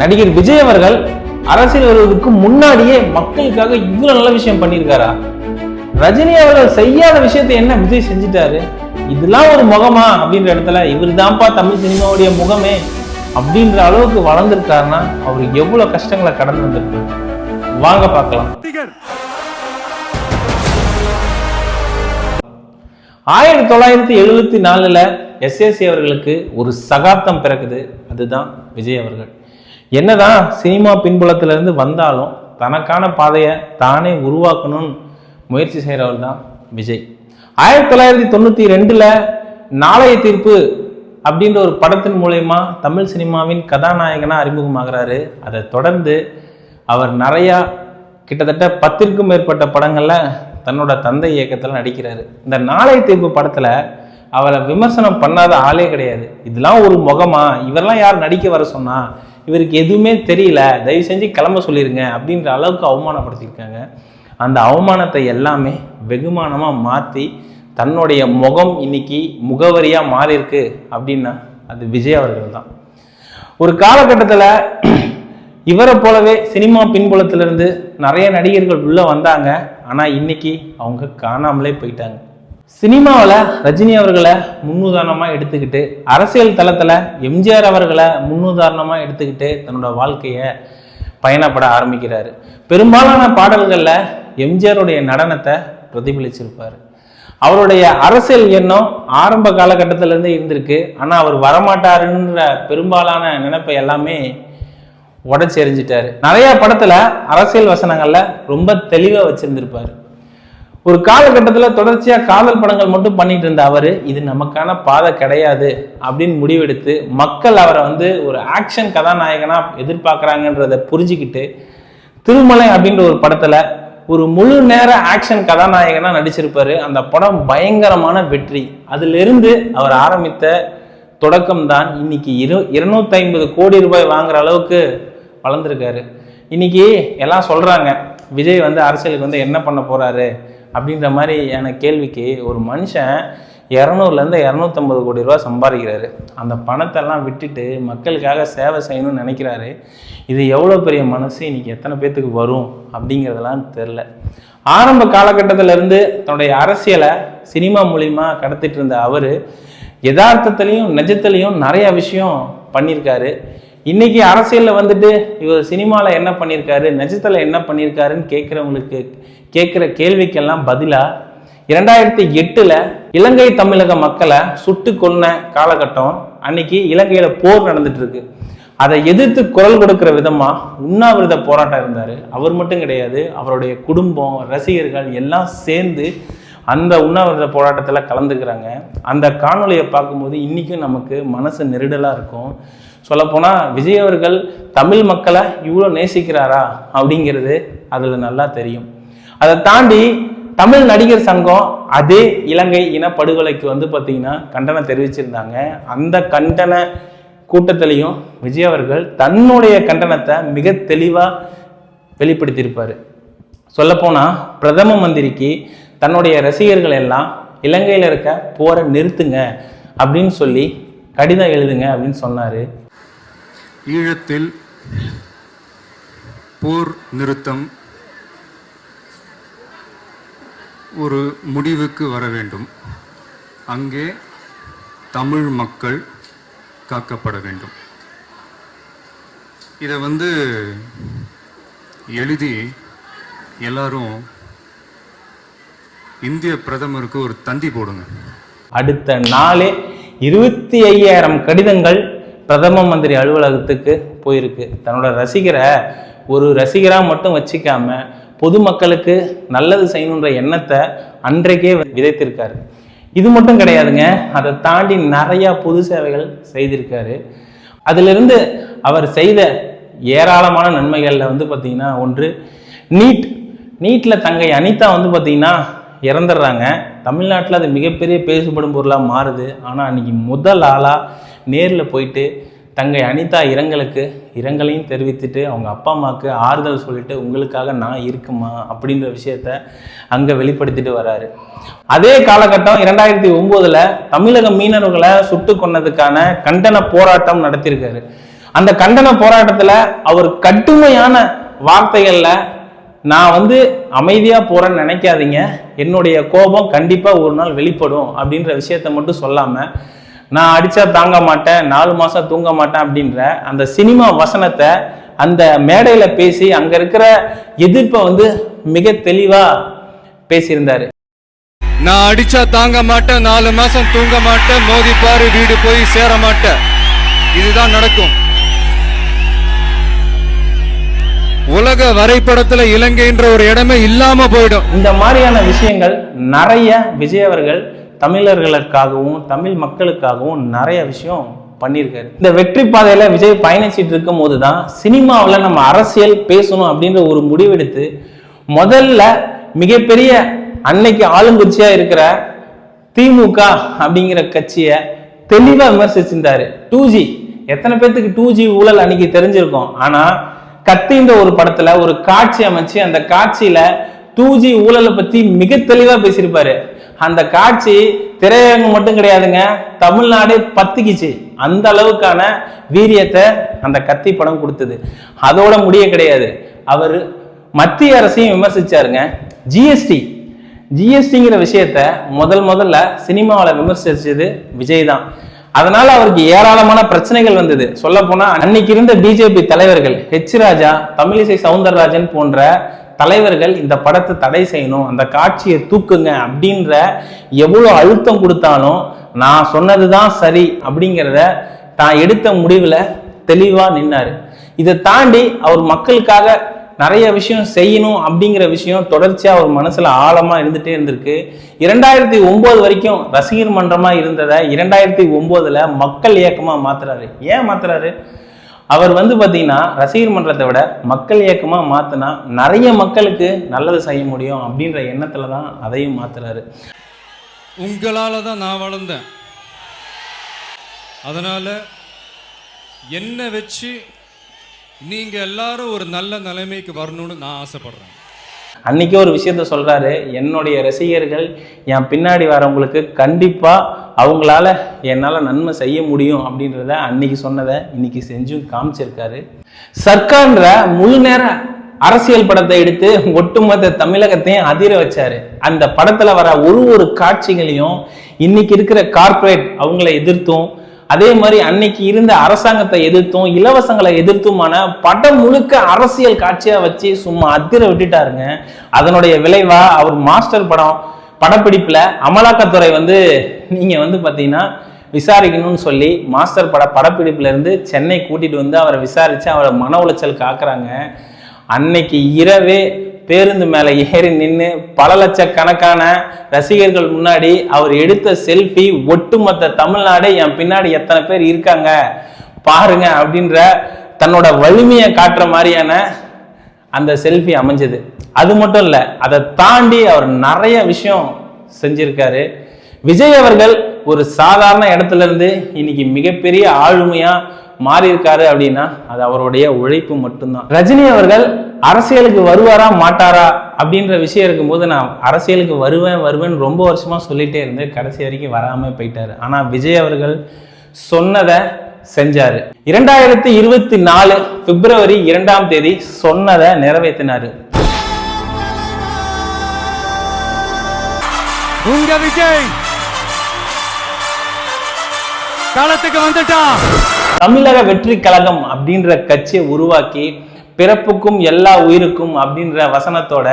நடிகர் விஜய் அவர்கள் அரசியல் வருவதற்கு முன்னாடியே மக்களுக்காக இவ்வளவு நல்ல விஷயம் பண்ணியிருக்காரா? ரஜினி அவர்கள் செய்யாத விஷயத்தை என்ன விஜய் செஞ்சிட்டாரு? இதெல்லாம் ஒரு முகமா அப்படின்ற இடத்துல இவர் தான்ப்பா தமிழ் சினிமாவுடைய முகமே அப்படின்ற அளவுக்கு வளர்ந்துருக்காருன்னா அவர் எவ்வளவு கஷ்டங்களை கடந்து வந்திருக்கு. வாங்க பார்க்கலாம். ஆயிரத்தி தொள்ளாயிரத்தி எழுபத்தி நாலுல எஸ்எஸ்சி அவர்களுக்கு ஒரு சகாப்தம் பிறக்குது. அதுதான் விஜய் அவர்கள். என்னதான் சினிமா பின்புலத்திலிருந்து வந்தாலும் தனக்கான பாதையை தானே உருவாக்கணும்னு முயற்சி செய்கிறவர் தான் விஜய். ஆயிரத்தி தொள்ளாயிரத்தி தொண்ணூற்றி ரெண்டில் நாளைய தீர்ப்பு அப்படின்ற ஒரு படத்தின் மூலயமா தமிழ் சினிமாவின் கதாநாயகனாக அறிமுகமாகிறாரு. அதை தொடர்ந்து அவர் நிறையா கிட்டத்தட்ட பத்திற்கும் மேற்பட்ட படங்களில் தன்னோட தந்தை இயக்கத்தில் நடிக்கிறாரு. இந்த நாளைய தீர்ப்பு படத்தில் அவரை விமர்சனம் பண்ணாத ஆளே கிடையாது. இதெல்லாம் ஒரு முகமா? இவரெல்லாம் யார் நடிக்க வர சொன்னா? இவருக்கு எதுவுமே தெரியல. தயவு செஞ்சு கிளம்ப சொல்லிடுங்க அப்படின்ற அளவுக்கு அவமானப்படுத்தியிருக்காங்க. அந்த அவமானத்தை எல்லாமே வெகுமானமாக மாற்றி தன்னுடைய முகம் இன்னைக்கு முகவரியாக மாறியிருக்கு அப்படின்னா அது விஜய் அவர்கள் தான். ஒரு காலகட்டத்தில் இவரை போலவே சினிமா பின்புலத்திலிருந்து நிறைய நடிகர்கள் உள்ளே வந்தாங்க. ஆனால் இன்னைக்கு அவங்க காணாமலே போயிட்டாங்க. சினிமாவில் ரஜினி அவர்களை முன்னுதாரணமாக எடுத்துக்கிட்டு அரசியல் தளத்தில் எம்ஜிஆர் அவர்களை முன்னுதாரணமாக எடுத்துக்கிட்டு தன்னோட வாழ்க்கையை பயணப்பட ஆரம்பிக்கிறாரு. பெரும்பாலான பாடல்களில் எம்ஜிஆருடைய நடனத்தை பிரதிபலிச்சிருப்பார். அவருடைய அரசியல் எண்ணம் ஆரம்ப காலகட்டத்திலேருந்தே இருந்திருக்கு. ஆனால் அவர் வரமாட்டாருன்ற பெரும்பாலான நினைப்பை எல்லாமே உடச்சி எறிஞ்சிட்டாரு நிறைய படத்தில் அரசியல் வசனங்களில் ரொம்ப தெளிவாக வச்சுருந்துருப்பார். ஒரு காலகட்டத்தில் தொடர்ச்சியாக காதல் படங்கள் மட்டும் பண்ணிட்டு இருந்த அவர் இது நமக்கான பாதை கிடையாது அப்படின்னு முடிவெடுத்து மக்கள் அவரை வந்து ஒரு ஆக்ஷன் கதாநாயகனாக எதிர்பார்க்குறாங்கன்றத புரிஞ்சுக்கிட்டு திருமலை அப்படின்ற ஒரு படத்தில் ஒரு முழு நேர ஆக்ஷன் கதாநாயகனாக நடிச்சிருப்பாரு. அந்த படம் பயங்கரமான வெற்றி. அதிலிருந்து அவர் ஆரம்பித்த தொடக்கம்தான் இன்னைக்கு இரு இருநூத்தி ஐம்பது கோடி ரூபாய் வாங்குற அளவுக்கு வளர்ந்துருக்காரு. இன்னைக்கு எல்லாம் சொல்கிறாங்க விஜய் வந்து அரசியலுக்கு வந்து என்ன பண்ண போகிறாரு அப்படின்ற மாதிரியான கேள்விக்கு ஒரு மனுஷன் இரநூறுலேருந்து இரநூத்தம்பது கோடி ரூபா சம்பாதிக்கிறாரு. அந்த பணத்தெல்லாம் விட்டுட்டு மக்களுக்காக சேவை செய்யணும்னு நினைக்கிறாரு. இது எவ்வளோ பெரிய மனசு? இன்னைக்கு எத்தனை பேர்த்துக்கு வரும்? அப்படிங்கிறதெல்லாம் தெரில ஆரம்ப காலகட்டத்திலேருந்து தன்னுடைய அரசியலை சினிமா மூலிமா கடத்திட்டு இருந்த அவர் யதார்த்தத்துலேயும் நிஜத்துலேயும் நிறைய விஷயம் பண்ணியிருக்காரு. இன்னைக்கு அரசியலில் வந்துட்டு இவர் சினிமாவில் என்ன பண்ணியிருக்காரு நிஜத்தில் என்ன பண்ணியிருக்காருன்னு கேட்குறவங்களுக்கு கேட்குற கேள்விக்கெல்லாம் பதிலாக இரண்டாயிரத்தி எட்டில் இலங்கை தமிழக மக்களை சுட்டு கொன்ன காலகட்டம் அன்னைக்கு இலங்கையில் போர் நடந்துட்டு இருக்கு. அதை எதிர்த்து குரல் கொடுக்கிற விதமாக உண்ணாவிரத போராட்டம் இருந்தார். அவர் மட்டும் கிடையாது அவருடைய குடும்பம் ரசிகர்கள் எல்லாம் சேர்ந்து அந்த உண்ணாவிரத போராட்டத்தில் கலந்துக்கிறாங்க. அந்த காணொலியை பார்க்கும்போது இன்றைக்கும் நமக்கு மனசு நெருடலாக இருக்கும். சொல்லப்போனால் விஜய் அவர்கள் தமிழ் மக்களை இவ்வளோ நேசிக்கிறாரா அப்படிங்கிறது அதில் நல்லா தெரியும். அதை தாண்டி தமிழ் நடிகர் சங்கம் அதே இலங்கை இனப்படுகொலைக்கு வந்து பார்த்திங்கன்னா கண்டனம் தெரிவிச்சிருந்தாங்க. அந்த கண்டன கூட்டத்திலையும் விஜய் அவர்கள் தன்னுடைய கண்டனத்தை மிக தெளிவாக வெளிப்படுத்தியிருப்பார். சொல்லப்போனால் பிரதம மந்திரிக்கு தன்னுடைய ரசிகர்கள் எல்லாம் இலங்கையில் இருக்க போரை நிறுத்துங்க அப்படின்னு சொல்லி கடிதம் எழுதுங்க அப்படின்னு சொன்னார் ஈழத்தில் போர் நிறுத்தம் ஒரு முடிவுக்கு வர வேண்டும். அங்கே தமிழ் மக்கள் காக்கப்பட வேண்டும். இதை வந்து எழுதி எல்லாரும் இந்திய பிரதமருக்கு ஒரு தந்தி போடுங்க. அடுத்த நாளே இருபத்தி ஐயாயிரம் கடிதங்கள் பிரதம மந்திரி அலுவலகத்துக்கு போயிருக்கு. தன்னோட ரசிகரை ஒரு ரசிகராக மட்டும் வச்சுக்காம பொதுமக்களுக்கு நல்லது செய்யணுன்ற எண்ணத்தை அன்றைக்கே விதைத்திருக்காரு. இது மட்டும் கிடையாதுங்க. அதை தாண்டி நிறையா பொது சேவைகள் செய்திருக்காரு. அதிலிருந்து அவர் செய்த ஏராளமான நன்மைகளில் வந்து பார்த்திங்கன்னா ஒன்று நீட் நீட்டில் தங்கை அனிதா வந்து பார்த்திங்கன்னா இறந்துடுறாங்க. தமிழ்நாட்டில் அது மிகப்பெரிய பேசுபடும் பொருளாக மாறுது. ஆனால் அன்றைக்கி முதல் ஆளாக நேரில் போயிட்டு தங்கை அனிதா இரங்கலுக்கு இரங்கலையும் தெரிவித்துட்டு அவங்க அப்பா அம்மாவுக்கு ஆறுதல் சொல்லிட்டு உங்களுக்காக நான் இருக்குமா? அப்படின்ற விஷயத்த அங்கே வெளிப்படுத்திட்டு வராரு. அதே காலகட்டம் இரண்டாயிரத்தி ஒம்போதில் தமிழக மீனவர்களை சுட்டு கொன்னதுக்கான கண்டன போராட்டம் நடத்தியிருக்காரு அந்த கண்டன போராட்டத்தில் அவர் கடுமையான வார்த்தைகளில் நான் வந்து அமைதியாக போகிறேன்னு நினைக்காதீங்க. என்னுடைய கோபம் கண்டிப்பாக ஒரு நாள் வெளிப்படும் அப்படின்ற விஷயத்த மட்டும் சொல்லாமல் நான் அடித்தா தாங்க மாட்டேன் நாலு மாதம் தூங்க மாட்டேன் அப்படின்ற அந்த சினிமா வசனத்தை அந்த மேடையில் பேசி அங்கே இருக்கிற எதிர்ப்பை வந்து மிக தெளிவாக பேசியிருந்தாரு. நான் அடிச்சா தாங்க மாட்டேன் நாலு மாசம் தூங்க மாட்டேன் மோதி பாரு வீடு போய் சேர மாட்டேன். இதுதான் நடக்கும். உலக வரைபடத்துல இலங்கைன்ற ஒரு இடமே இல்லாம போயிடும். இந்த மாதிரியான விஷயங்கள் நிறைய விஜய் அவர்கள் தமிழர்களுக்காகவும் தமிழ் மக்களுக்காகவும் நிறைய விஷயம் பண்ணியிருக்காரு. இந்த வெற்றி பாதையில விஜய் பயணிச்சிட்டு இருக்கும் போது தான் சினிமாவில் நம்ம அரசியல் பேசணும் அப்படின்ற ஒரு முடிவெடுத்து முதல்ல மிகப்பெரிய அன்னைக்கு ஆளுங்கட்சியா இருக்கிற திமுக அப்படிங்கிற கட்சியை தெளிவா விமர்சிச்சிருந்தாரு. Two G. எத்தனை பேர்த்துக்கு டூ ஜி ஊழல் அன்னைக்கு தெரிஞ்சிருக்கும். ஆனா கத்தின்ற ஒரு படத்துல ஒரு காட்சி அமைச்சு அந்த காட்சியில தூஜி ஊழலை பத்தி மிக தெளிவா பேசியிருப்பாரு. அந்த காட்சி திரையரங்கம் மட்டும் கிடையாதுங்க தமிழ்நாடே பத்துக்குச்சு. அந்த அளவுக்கான வீரியத்தை அந்த கத்தி படம் கொடுத்தது. அதோட முடிய கிடையாது. அவர் மத்திய அரசையும் விமர்சிச்சாருங்க. ஜிஎஸ்டி ஜிஎஸ்டிங்கிற விஷயத்த முதல் முதல்ல சினிமாவில் விமர்சிச்சது விஜய் தான். அதனால அவருக்கு ஏராளமான பிரச்சனைகள் வந்தது. சொல்ல போனா அன்னைக்கு இருந்த பிஜேபி தலைவர்கள் ஹெச் ராஜா தமிழிசை சவுந்தரராஜன் போன்ற தலைவர்கள் இந்த படத்தை தடை செய்யணும் அந்த காட்சியை தூக்குங்க அப்படின்ற எவ்வளோ அழுத்தம் கொடுத்தாலும் நான் சொன்னது தான் சரி அப்படிங்கிறத தான் எடுத்த முடிவில் தெளிவாக நின்னார். இதை தாண்டி அவர் மக்களுக்காக நிறைய விஷயம் செய்யணும் அப்படிங்கிற விஷயம் தொடர்ச்சியாக அவர் மனசில் ஆழமாக இருந்துகிட்டே இருந்திருக்கு. இரண்டாயிரத்தி ஒம்பது வரைக்கும் ரசிகர் மன்றமாக இருந்ததை இரண்டாயிரத்தி ஒம்போதில் மக்கள் இயக்கமாக மாத்துறாரு. ஏன் மாத்துறாரு? அவர் வந்து பார்த்தீங்கன்னா ரசிகர் மன்றத்தை விட மக்கள் இயக்கமாக மாற்றினா நிறைய மக்களுக்கு நல்லது செய்ய முடியும் அப்படின்ற எண்ணத்தில் தான் அதையும் மாத்துறாரு. உங்களால் தான் நான் வளர்ந்தேன். அதனால் என்னை வச்சு நீங்க எல்லாரும் ஒரு நல்ல நிலைமைக்கு வரணும்னு நான் ஆசைப்படுறேன். அன்றைக்கே ஒரு விஷயத்த சொல்றாரு என்னுடைய ரசிகர்கள் என் பின்னாடி வரவங்களுக்கு கண்டிப்பா அவங்களால என்னால நன்மை செய்ய முடியும் அப்படின்றத அன்னைக்கு சொன்னதை இன்னைக்கு செஞ்சும் காமிச்சிருக்காரு. சர்க்கார்ன்ற முழு நேர அரசியல் படத்தை எடுத்து ஒட்டுமொத்த தமிழகத்தையும் அதிர வச்சாரு. அந்த படத்துல வர ஒரு ஒரு காட்சிகளையும் இன்னைக்கு இருக்கிற கார்ப்பரேட் அவங்கள எதிர்த்தும் அதே மாதிரி அன்னைக்கு இருந்த அரசாங்கத்தை எதிர்த்தும் இலவசங்களை எதிர்த்துமான படம் முழுக்க அரசியல் காட்சியா வச்சு சும்மா அதிர விட்டுட்டாருங்க. அதனுடைய விளைவா அவர் மாஸ்டர் படம் படப்பிடிப்புல அமலாக்கத்துறை வந்து நீங்க வந்து பாத்தீங்கன்னா விசாரிக்கணும்னு சொல்லி மாஸ்டர் பட படப்பிடிப்புல இருந்து சென்னை கூட்டிட்டு வந்து அவரை விசாரிச்சு அவரை மன உளைச்சலுக்கு ஆக்குறாங்க அன்னைக்கு இரவே பேருந்து மேலே ஏறி நின்று பல லட்சக்கணக்கான ரசிகர்கள் முன்னாடி அவர் எடுத்த செல்ஃபி ஒட்டுமொத்த தமிழ்நாடே என் பின்னாடி எத்தனை பேர் இருக்காங்க பாருங்க அப்படின்ற தன்னோட வலிமையை காட்டுற மாதிரியான அந்த செல்ஃபி அமைஞ்சது. அது மட்டும் இல்லை அதை தாண்டி அவர் நிறைய விஷயம் செஞ்சிருக்காரு. விஜய் அவர்கள் ஒரு சாதாரண இடத்துல இருந்து இன்னைக்கு மிகப்பெரிய ஆளுமையா மாறி இருக்காரு அப்படின்னா அது அவருடைய உழைப்பு மட்டும்தான். ரஜினி அவர்கள் அரசியலுக்கு வருவாரா மாட்டாரா அப்படின்ற விஷயம் இருக்கும்போது நான் அரசியலுக்கு வருவேன் வருவேன்னு ரொம்ப வருஷமா சொல்லிட்டே இருந்தேன் கடைசி வரைக்கும் வராம போயிட்டாரு. ஆனா விஜய் அவர்கள் சொன்னதை செஞ்சாரு. இரண்டாயிரத்தி இருபத்தி நாலு பிப்ரவரி இரண்டாம் தேதி சொன்னதை நிறைவேற்றினாரு உங்க விஜய் களத்துக்கு வந்துட்டான். தமிழக வெற்றி கழகம் அப்படின்ற கட்சியை உருவாக்கி பிறப்புக்கும் எல்லா உயிருக்கும் அப்படின்ற வசனத்தோட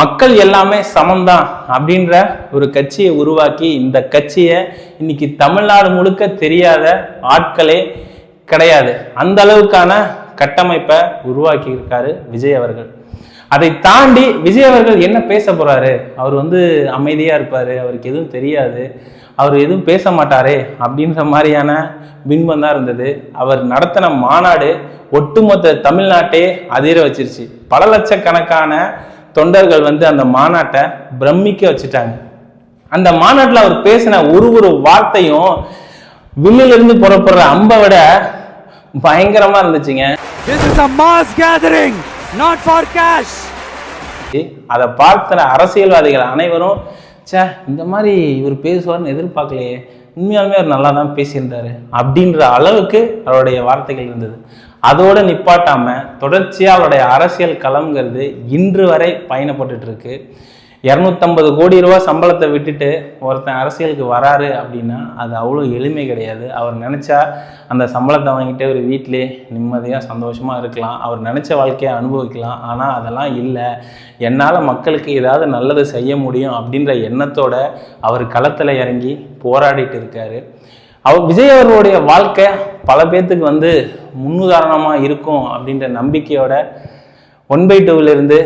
மக்கள் எல்லாமே சமம்தான் அப்படின்ற ஒரு கட்சியை உருவாக்கி இந்த கட்சியை இன்னைக்கு தமிழ்நாடு முழுக்க தெரியாத ஆட்களே கிடையாது. அந்த அளவுக்கான கட்டமைப்பை உருவாக்கி இருக்காரு விஜய் அவர்கள். அதை தாண்டி விஜய் அவர்கள் என்ன பேச போறாரு? அவர் வந்து அமைதியா இருப்பாரு அவருக்கு எதுவும் தெரியாது. அவர் எதுவும் பேச மாட்டாரே அப்படின்ற மாதிரியான பின்பம் தான் இருந்தது. அவர் நடத்தின மாநாடு ஒட்டுமொத்த தமிழ்நாட்டே அதிர வச்சிருச்சு. பல லட்சக்கணக்கான தொண்டர்கள் வந்து அந்த மாநாட்டை பிரமிக்க வச்சுட்டாங்க. அந்த மாநாட்டில் அவர் பேசின ஒரு ஒரு வார்த்தையும் வில்லிலிருந்து புறப்படுற அம்பை விட பயங்கரமா இருந்துச்சுங்க. அதை பார்த்த அரசியல்வாதிகள் அனைவரும் ச்சே இந்த மாதிரி இவர் பேசுவார்னு எதிர்பார்க்கலையே. உண்மையாலுமே அவர் நல்லா தான் பேசியிருந்தாரு. அப்படின்ற அளவுக்கு அவருடைய வார்த்தைகள் இருந்தது. அதோடு நிப்பாட்டாமல் தொடர்ச்சியாக அவருடைய அரசியல் களம்ங்கிறது இன்று வரை பயணப்பட்டுட்டுருக்கு இரநூத்தம்பது கோடி ரூபா சம்பளத்தை விட்டுட்டு ஒருத்தன் அரசியலுக்கு வராரு அப்படின்னா அது அவ்வளோ எளிமை கிடையாது. அவர் நினச்சா அந்த சம்பளத்தை வாங்கிட்டு ஒரு வீட்டிலே நிம்மதியாக சந்தோஷமாக இருக்கலாம். அவர் நினச்ச வாழ்க்கையை அனுபவிக்கலாம். ஆனால் அதெல்லாம் இல்லை. என்னால் மக்களுக்கு ஏதாவது நல்லது செய்ய முடியும் அப்படின்ற எண்ணத்தோட அவர் களத்தில் இறங்கி போராடிட்டு இருக்காரு. அவர் விஜய் அவர்களுடைய வாழ்க்கை பல பேர்த்துக்கு வந்து முன்னுதாரணமாக இருக்கும் அப்படின்ற நம்பிக்கையோட ஒன் பை டூவிலிருந்து